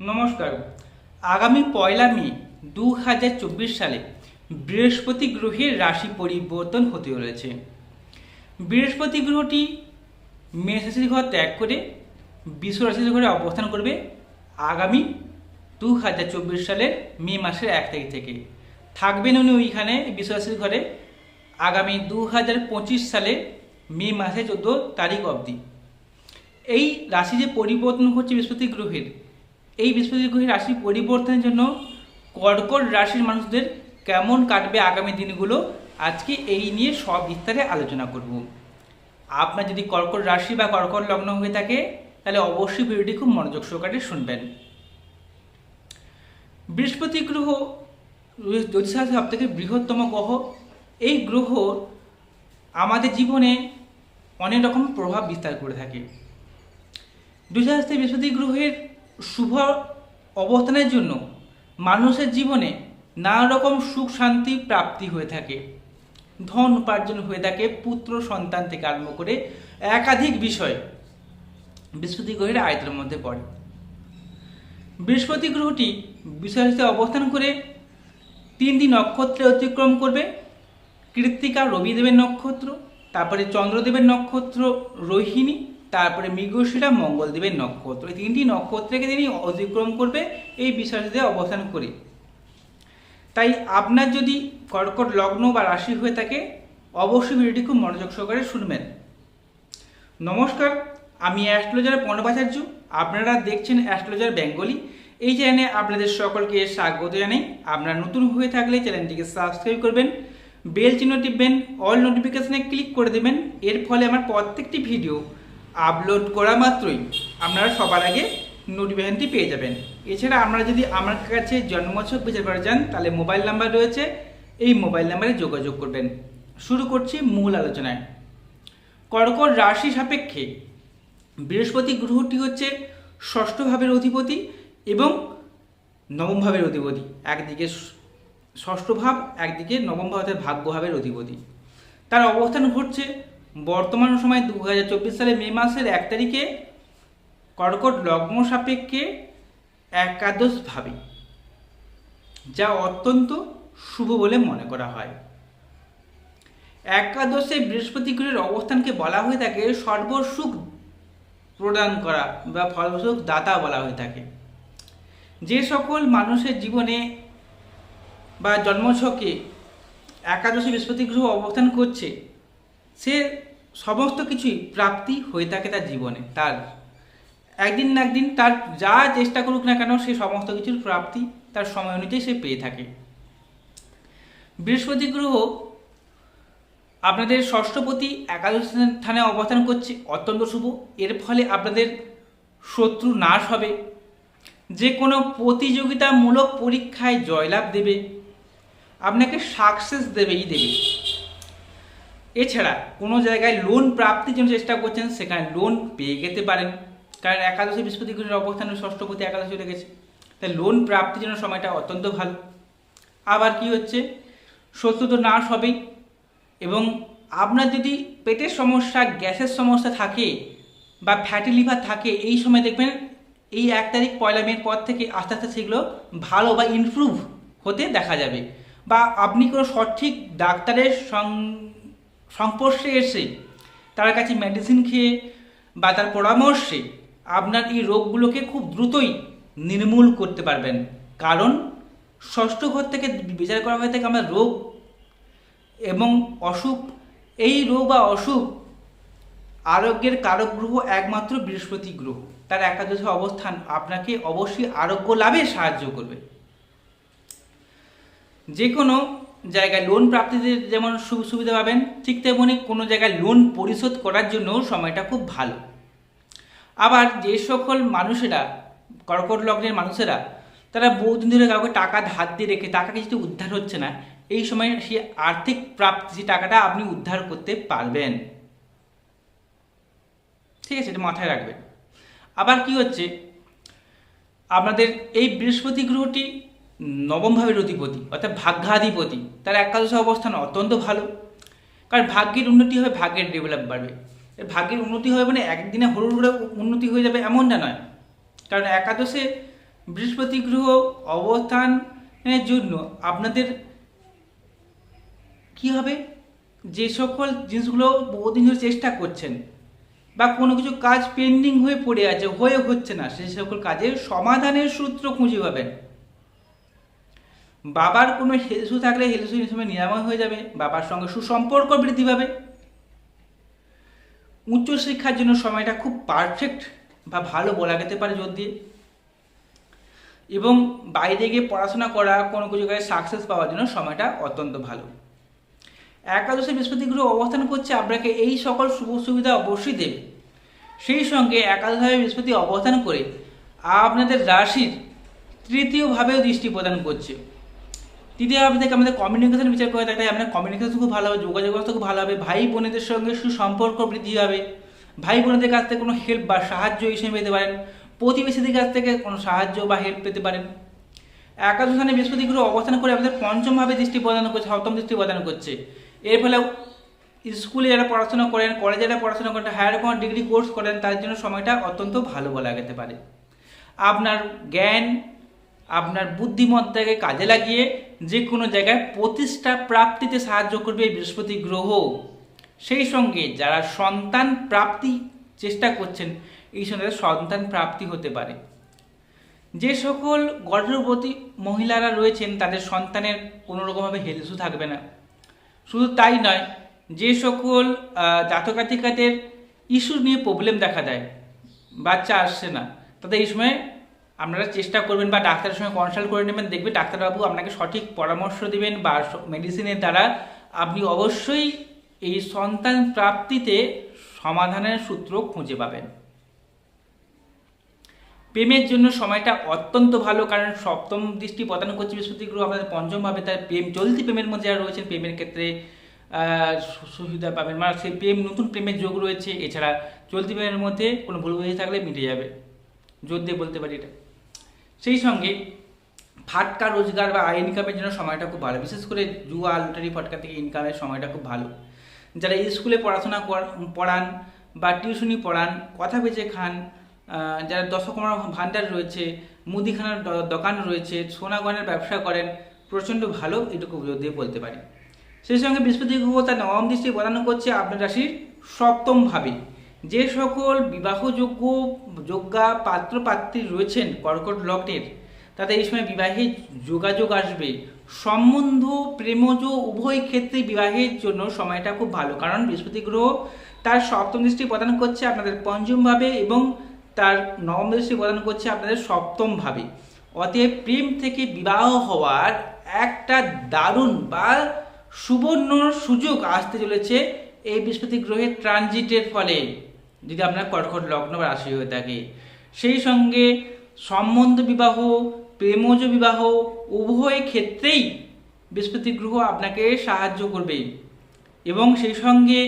নমস্কার। আগামী পয়লা মে দু হাজার চব্বিশ সালে বৃহস্পতি গ্রহের রাশি পরিবর্তন হতে চলেছে। বৃহস্পতি গ্রহটি মেষ রাশির ঘর ত্যাগ করে বিশ্ব রাশির ঘরে অবস্থান করবে আগামী দু হাজার চব্বিশ সালের মে মাসের এক তারিখ থেকে। থাকবেন উনি ওইখানে বিশ্ব রাশির ঘরে আগামী দু হাজার পঁচিশ সালে মে মাসের চোদ্দ তারিখ অবধি। এই রাশি যে পরিবর্তন হচ্ছে বৃহস্পতি গ্রহের এই বৃহস্পতি গ্রহের রাশি পরিবর্তনের জন্য কর্কট রাশির মানুষদের কেমন কাটবে আগামী দিনগুলো, আজকে এই নিয়ে সব বিস্তারে আলোচনা করব। আপনার যদি কর্কট রাশি বা কর্কট লগ্ন হয়ে থাকে, তাহলে অবশ্যই ভিডিওটি খুব মনোযোগ সহকারে শুনবেন। বৃহস্পতি গ্রহ জ্যোতিষশাস্ত্রের সব থেকে বৃহত্তম গ্রহ। এই গ্রহ আমাদের জীবনে অনেক রকম প্রভাব বিস্তার করে থাকে। দুশাস্ত্রে বৃহস্পতি গ্রহের শুভ অবস্থানের জন্য মানুষের জীবনে নানা রকম সুখ শান্তি প্রাপ্তি হয়ে থাকে। ধন উপার্জন হয়ে থাকে, পুত্র সন্তান থেকে আরম্ভ করে একাধিক বিষয় বৃহস্পতি গ্রহের আয়তের মধ্যে পড়ে। বৃহস্পতি গ্রহটি বিষয়তে অবস্থান করে তিনটি নক্ষত্রে অতিক্রম করবে। কৃত্তিকা রবিদেবের নক্ষত্র, তারপরে চন্দ্রদেবের নক্ষত্র, রোহিণী তারপরে মৃগশিরা মঙ্গলদেবের নক্ষত্র। এই তিনটি নক্ষত্রকে তিনি অতিক্রম করবে, এই বিষয়টিতে অবস্থান করে। তাই আপনার যদি কর্কট লগ্ন বা রাশি হয়ে থাকে, অবশ্যই ভিডিওটি খুব মনোযোগ সহকারে শুনবেন। নমস্কার, আমি অ্যাস্ট্রোলজার পর্ণবাচার্য। আপনারা দেখছেন অ্যাস্ট্রোলজার বেঙ্গলি। এই চ্যানেলে আপনাদের সকলকে স্বাগত জানাই। আপনারা নতুন হয়ে থাকলে চ্যানেলটিকে সাবস্ক্রাইব করবেন, বেল চিহ্ন টিপবেন, অল নোটিফিকেশনে ক্লিক করে দেবেন। এর ফলে আমার প্রত্যেকটি ভিডিও আপলোড করা মাত্রই আপনারা সবার আগে নোটিফিকেশনটি পেয়ে যাবেন। এছাড়া আপনারা যদি আমার কাছে জন্মছক বিচার করা যান তাহলে মোবাইল নাম্বার রয়েছে। এই মোবাইল নাম্বারে যোগাযোগ করবেন। শুরু করছি মূল আলোচনায়। কর্কট রাশি সাপেক্ষে বৃহস্পতি গ্রহটি হচ্ছে ষষ্ঠ ভাবের অধিপতি এবং নবম ভাবের অধিপতি। একদিকে ষষ্ঠ ভাব, একদিকে নবম ভাবের ভাগ্য ভাবের অধিপতি। তার অবস্থান ঘটছে বর্তমান সময় দু হাজার চব্বিশ সালে মে মাসের এক তারিখে কর্কট লগ্ন সাপেক্ষে একাদশ ভাবে, যা অত্যন্ত শুভ বলে মনে করা হয়। একাদশে বৃহস্পতি গ্রহের অবস্থানকে বলা হয়ে থাকে সর্বসুখ প্রদান করা বা ফলসুখ দাতা বলা হয়ে থাকে। যে সকল মানুষের জীবনে বা জন্মছকে একাদশী বৃহস্পতি গ্রহ অবস্থান করছে সে সমস্ত কিছুই প্রাপ্তি হয়ে থাকে তার জীবনে, তার। একদিন না একদিন তার যা চেষ্টা করুক না কেন, সে সমস্ত কিছুর প্রাপ্তি তার সময় অনুযায়ী সে পেয়ে থাকে। বৃহস্পতি গ্রহ আপনাদের ষষ্ঠপতি একাদশ স্থানে অবস্থান করছে, অত্যন্ত শুভ। এর ফলে আপনাদের শত্রু নাশ হবে। যে কোনো প্রতিযোগিতামূলক পরীক্ষায় জয়লাভ দেবে। আপনাকে সাকসেস দেবেই দেবে। এছাড়া কোনো জায়গায় লোন প্রাপ্তির জন্য চেষ্টা করছেন, সেখানে লোন পেয়ে যেতে পারেন। কারণ একাদশী বৃহস্পতি গ্রহের অবস্থানে ষষ্ঠপতি একাদশী চলে গেছে। তাই লোন প্রাপ্তির জন্য সময়টা অত্যন্ত ভালো। আবার কি হচ্ছে? শত্রু তো নাশ হবেই। এবং আপনার যদি পেটের সমস্যা, গ্যাসের সমস্যা থাকে বা ফ্যাটি লিভার থাকে, এই সময় দেখবেন এই এক তারিখ, পয়লা মেয়ের পর থেকে আস্তে আস্তে সেগুলো ভালো বা ইমপ্রুভ হতে দেখা যাবে। বা আপনি কোনো সঠিক ডাক্তারের সং- সংস্পর্শে এসে তার কাছে মেডিসিন খেয়ে বা তার পরামর্শে আপনার এই রোগগুলোকে খুব দ্রুতই নির্মূল করতে পারবেন। কারণ ষষ্ঠ ঘর থেকে বিচার করা হয়ে থাকে আমরা রোগ এবং অসুখ, এই রোগ বা অসুখ আরোগ্যের কারক গ্রহ একমাত্র বৃহস্পতি গ্রহ। তার একাদশ অবস্থান আপনাকে অবশ্যই আরোগ্য লাভে সাহায্য করবে। যে কোনো জায়গায় লোন প্রাপ্তিতে যেমন সুবিধা পাবেন, ঠিক তেমনি কোনো জায়গায় লোন পরিশোধ করার জন্য সময়টা খুব ভালো। আবার যে সকল মানুষেরা, কর্কট লগ্নের মানুষেরা, তারা বহুদিন ধরে কাউকে টাকা ধার দিয়ে রেখে টাকা কিছু উদ্ধার হচ্ছে না, এই সময় সে আর্থিক প্রাপ্তি সেই টাকাটা আপনি উদ্ধার করতে পারবেন। ঠিক আছে, এটা মাথায় রাখবেন। আবার কি হচ্ছে? আপনাদের এই বৃহস্পতি গ্রহটি নবম ভাবের অধিপতি, অর্থাৎ ভাগ্যাধিপতি, তার একাদশ অবস্থান অত্যন্ত ভালো। কারণ ভাগ্যের উন্নতি হবে, ভাগ্যের ডেভেলপ বাড়বে। ভাগ্যের উন্নতি হবে মানে একদিনে হরুর হরে উন্নতি হয়ে যাবে এমনটা নয়। কারণ একাদশে বৃহস্পতি গ্রহ অবস্থানের জন্য আপনাদের কি হবে? যে সকল জিনিসগুলো বহুদিন ধরে চেষ্টা করছেন বা কোনো কিছু কাজ পেন্ডিং হয়ে পড়ে আছে, হয়ে হচ্ছে না সেই সকল কাজের সমাধানের সূত্র খুঁজে পাবেন। বাবার কোনো হেলসু থাকলে হেলসু সময় নিরাময় হয়ে যাবে, বাবার সঙ্গে সুসম্পর্ক বৃদ্ধি পাবে। উচ্চশিক্ষার জন্য সময়টা খুব পারফেক্ট বা ভালো বলা যেতে পারে জোর দিয়ে। এবং বাইরে গিয়ে পড়াশোনা করা, কোনো কিছু কাজে সাকসেস পাওয়ার জন্য সময়টা অত্যন্ত ভালো। একাদশে বৃহস্পতি গ্রহ অবস্থান করছে আপনাকে এই সকল সুযোগ সুবিধা অবশ্যই দেবে। সেই সঙ্গে একাদশভাবে বৃহস্পতি অবস্থান করে আপনাদের রাশির তৃতীয়ভাবেও দৃষ্টি প্রদান করছে। তৃতীয় ভাবে থেকে আমাদের কমিউনিকেশন বিচার করে থাকে আপনার কমিউনিকেশন খুব ভালো হবে, যোগাযোগ ব্যবস্থা খুব ভালো হবে, ভাই বোনেদের সঙ্গে সুসম্পর্ক বৃদ্ধি হবে। ভাই বোনেদের কাছ থেকে কোনো হেল্প বা সাহায্য হিসেবে পেতে পারেন, প্রতিবেশীদের কাছ থেকে কোনো সাহায্য বা হেল্প পেতে পারেন। একাদশ স্থানে বৃহস্পতি গ্রহ অবস্থান করে আমাদের পঞ্চমভাবে দৃষ্টি প্রদান করছে, সপ্তম দৃষ্টি প্রদান করছে। এর ফলে স্কুলে যারা পড়াশোনা করেন কলেজে যারা পড়াশোনা করেন হায়ার কোনো ডিগ্রি কোর্স করেন, তার জন্য সময়টা অত্যন্ত ভালো বলা যেতে পারে। আপনার জ্ঞান আপনার বুদ্ধিমত্তাকে কাজে লাগিয়ে যে কোনো জায়গায় প্রতিষ্ঠা প্রাপ্তিতে সাহায্য করবে বৃহস্পতি গ্রহ। সেই সঙ্গে যারা সন্তান প্রাপ্তি চেষ্টা করছেন, এই সঙ্গে সন্তান প্রাপ্তি হতে পারে। যে সকল গর্ভবতী মহিলারা রয়েছেন, তাদের সন্তানের কোনো রকমভাবে হেলসু থাকবে না। শুধু তাই নয়, যে সকল জাতকাতিকাদের ইস্যু নিয়ে প্রবলেম দেখা দেয়, বাচ্চা আসছে না, তাদের এই সময় আপনারা চেষ্টা করবেন বা ডাক্তারের সঙ্গে কনসাল্ট করে নেবেন দেখবেন ডাক্তারবাবু আপনাকে সঠিক পরামর্শ দিবেন বা মেডিসিনের দ্বারা আপনি অবশ্যই এই সন্তান প্রাপ্তিতে সমাধানের সূত্র খুঁজে পাবেন। প্রেমের জন্য সময়টা অত্যন্ত ভালো, কারণ সপ্তম দৃষ্টি প্রদান করছে বৃহস্পতি গ্রহ আপনাদের পঞ্চম ভাবে তার প্রেম, চলতি প্রেমের মধ্যে যারা রয়েছেন, প্রেমের ক্ষেত্রে সুবিধা পাবেন। মানে সেই প্রেম, নতুন প্রেমের যোগ রয়েছে, এছাড়া চলতি প্রেমের মধ্যে কোনো ভুল বুঝে থাকলে মিটে যাবে। জোর দিয়ে বলতে পারি এটা। সেই সঙ্গে ফাটকা রোজগার বা আয় ইনকামের জন্য সময়টা খুব ভালো। বিশেষ করে জুয়া লটারি ফাটকা থেকে ইনকামের সময়টা খুব ভালো। যারা স্কুলে পড়াশোনা পড়ান বা টিউশনি পড়ান, কথা বেঁচে খান যারা দশকর্মা ভাণ্ডার রয়েছে, মুদিখানার দোকান রয়েছে সোনা গয়নার ব্যবসা করেন, প্রচণ্ড ভালো এটুকু দিয়ে বলতে পারি। সেই সঙ্গে বৃহস্পতি গ্রহ তার নবম দৃষ্টি প্রদান করছে আপনার রাশির সপ্তম ভাবে। যে সকল বিবাহযোগ্য যোগ্যা পাত্র পাত্রী রয়েছেন কর্কট লগ্নের, তাদের এই সময় বিবাহে যোগাযোগ আসবে। সম্বন্ধ, প্রেমজ, উভয় ক্ষেত্রে বিবাহের জন্য সময়টা খুব ভালো। কারণ বৃহস্পতি গ্রহ তার সপ্তম দৃষ্টি প্রদান করছে আপনাদের পঞ্চমভাবে এবং তার নবম দৃষ্টি প্রদান করছে আপনাদের সপ্তমভাবে। অতএব প্রেম থেকে বিবাহ হওয়ার একটা দারুণ বা সুবর্ণ সুযোগ আসতে চলেছে এই বৃহস্পতি গ্রহের ট্রানজিটের ফলে। যদি আপনার কর্কট লগ্ন বা রাশি হয়ে থাকে, সেই সঙ্গে সম্বন্ধ বিবাহ, প্রেমজ বিবাহ, উভয় ক্ষেত্রেই বৃহস্পতি গ্রহ আপনাকে সাহায্য করবে এবং সেই সঙ্গে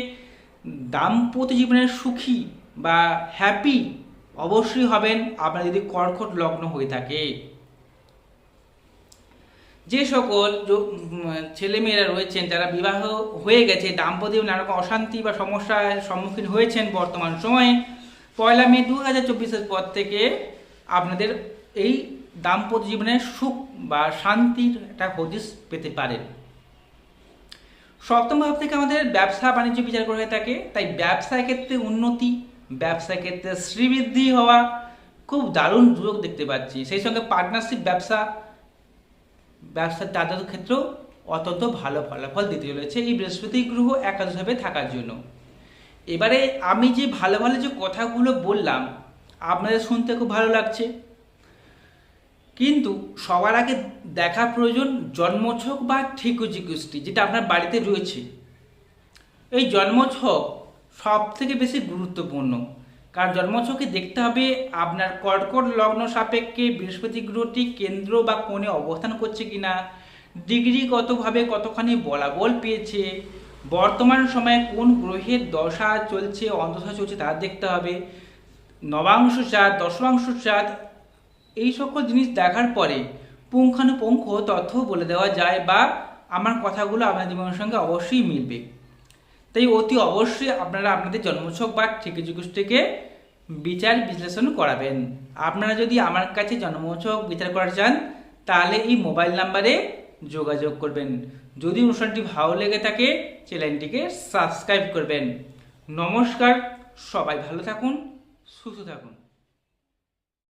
দাম্পত্য জীবনের সুখী বা হ্যাপি অবশ্যই হবেন আপনার যদি কর্কট লগ্ন হয়ে থাকে। যে সকল ছেলেমেয়েরা রয়েছেন, যারা বিবাহ হয়ে গেছে, দাম্পত্য জীবনে নানা রকম অশান্তি বা সমস্যার সম্মুখীন হয়েছেন বর্তমান সময়ে, পয়লা মে দু হাজার চব্বিশের পর থেকে আপনাদের এই দাম্পত্য জীবনে সুখ বা শান্তির একটা হদিস পেতে পারেন সপ্তম ভাব থেকে আমাদের ব্যবসা বাণিজ্য বিচার করে থাকে, তাই ব্যবসার ক্ষেত্রে উন্নতি, ব্যবসার ক্ষেত্রে শ্রীবৃদ্ধি হওয়া খুব দারুণ সুযোগ দেখতে পাচ্ছি। সেই সঙ্গে পার্টনারশিপ ব্যবসা ব্যবসার তাদের ক্ষেত্রেও অত্যন্ত ভালো ফলাফল দিতে চলেছে এই বৃহস্পতি গ্রহ একাদশভাবে থাকার জন্য। এবারে আমি যে ভালো ভালো যে কথাগুলো বললাম, আপনাদের শুনতে খুব ভালো লাগছে। কিন্তু সবার আগে দেখা প্রয়োজন জন্মছক বা ঠিকুজি কুষ্টি যেটা আপনার বাড়িতে রয়েছে। এই জন্মছক সব থেকে বেশি গুরুত্বপূর্ণ। কারণ জন্মছকে দেখতে হবে? আপনার কর্কট লগ্ন সাপেক্ষে বৃহস্পতি গ্রহটি কেন্দ্র বা কোণে অবস্থান করছে কিনা? ডিগ্রিগতভাবে কতখানি বলাবল পেয়েছে? বর্তমান সময়ে কোন গ্রহের দশা চলছে অন্তশা চলছে তা দেখতে হবে। নবাংশ চাঁদ, দশমাংশ চাঁদ, এই সকল জিনিস দেখার পরে পুঙ্খানুপুঙ্খ তথ্য বলে দেওয়া যায় বা আমার কথাগুলো আপনার জীবনের সঙ্গে অবশ্যই মিলবে। তাই অতি অবশ্যই আপনারা আপনাদের জন্মছক বা ঠিকে থেকে বিচার বিশ্লেষণ করাবেন। আপনারা যদি আমার কাছে জন্মছক বিচার করা চান, তাহলে এই মোবাইল নাম্বারে যোগাযোগ করবেন। যদি অনুষ্ঠানটি ভালো লেগে থাকে, চ্যানেলটিকে সাবস্ক্রাইব করবেন। নমস্কার, সবাই ভালো থাকুন, সুস্থ থাকুন।